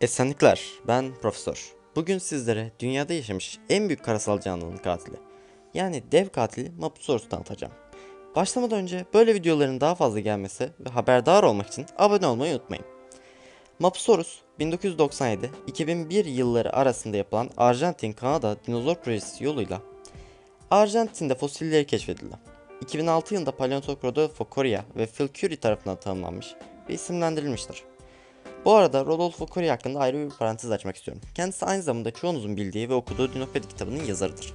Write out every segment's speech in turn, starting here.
Esenlikler, ben Profesör. Bugün sizlere dünyada yaşamış en büyük karasal canlının katili, yani dev katili Mapusaurus'u tanıtacağım. Başlamadan önce böyle videoların daha fazla gelmesi ve haberdar olmak için abone olmayı unutmayın. Mapusaurus, 1997-2001 yılları arasında yapılan Arjantin-Kanada dinozor projesi yoluyla Arjantin'de fosilleri keşfedildi. 2006 yılında paleontolog Rodolfo Correa ve Phil Currie tarafından tanımlanmış ve isimlendirilmiştir. Bu arada Rodolfo Correa hakkında ayrı bir parantez açmak istiyorum. Kendisi aynı zamanda çoğunuzun bildiği ve okuduğu Dinopedi kitabının yazarıdır.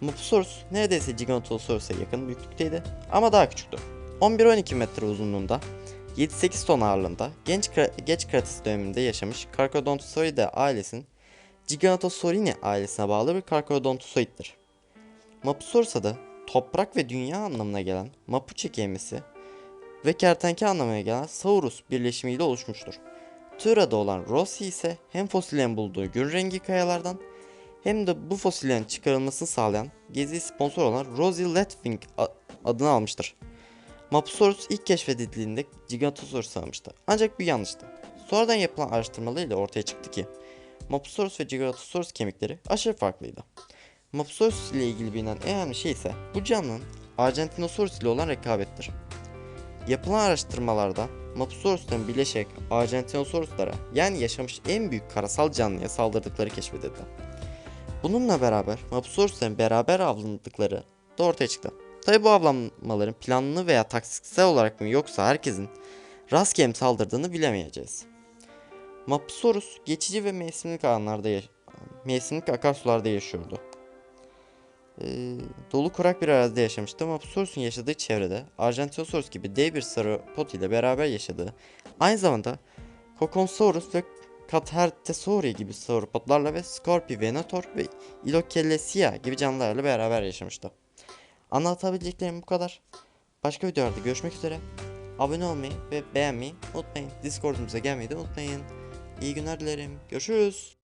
Moposaurus neredeyse Giganotosaurus'a yakın büyüklükteydi ama daha küçüktü. 11-12 metre uzunluğunda, 7-8 ton ağırlığında genç geç Kretase döneminde yaşamış Carcharodontosauridae ailesinin Gigantosaurini ailesine bağlı bir Carcharodontosaurid'dir. Moposaurus adı toprak ve dünya anlamına gelen Mapuche kelimesi ve kertenke anlamına gelen Saurus birleşimiyle oluşmuştur. Tür olan Rossi ise hem fosillerin bulduğu gün rengi kayalardan hem de bu fosillerin çıkarılmasını sağlayan gezi sponsor olan Rosie Letwing adını almıştır. Mapusaurus ilk keşfedildiğinde Gigantosaurus sanılmıştı. Ancak bu yanlıştı. Sonradan yapılan araştırmalarıyla ortaya çıktı ki Mapusaurus ve Giganotosaurus kemikleri aşırı farklıydı. Mapusaurus ile ilgili bilinen en önemli şey ise bu canlının Argentinosaurus ile olan rekabettir. Yapılan araştırmalarda Mapusaurus'ların birleşerek Argentinosaurus'lara yani yaşamış en büyük karasal canlıya saldırdıkları keşfedildi. Bununla beraber Mapusaurus'ların beraber avlandıkları da ortaya çıktı. Tabi bu avlanmaların planlı veya taktiksel olarak mı yoksa herkesin rastgele saldırdığını bilemeyeceğiz. Mapusaurus geçici ve mevsimlik alanlarda mevsimlik akarsularda yaşıyordu. Ee, dolu kurak bir arazide yaşamıştı. Mapusaurus'un yaşadığı çevrede Argentinosaurus gibi dev bir sauropod ile beraber yaşadığı, aynı zamanda Kokonsaurus ve Catarrhtosauri gibi sauropodlarla ve Scorpiovenator ve Ilochellesia gibi canlılarla beraber yaşamıştı. Anlatabileceklerim bu kadar. Başka videolarda görüşmek üzere. Abone olmayı ve beğenmeyi unutmayın. Discord'umuza gelmeyi de unutmayın. İyi günler dilerim. Görüşürüz.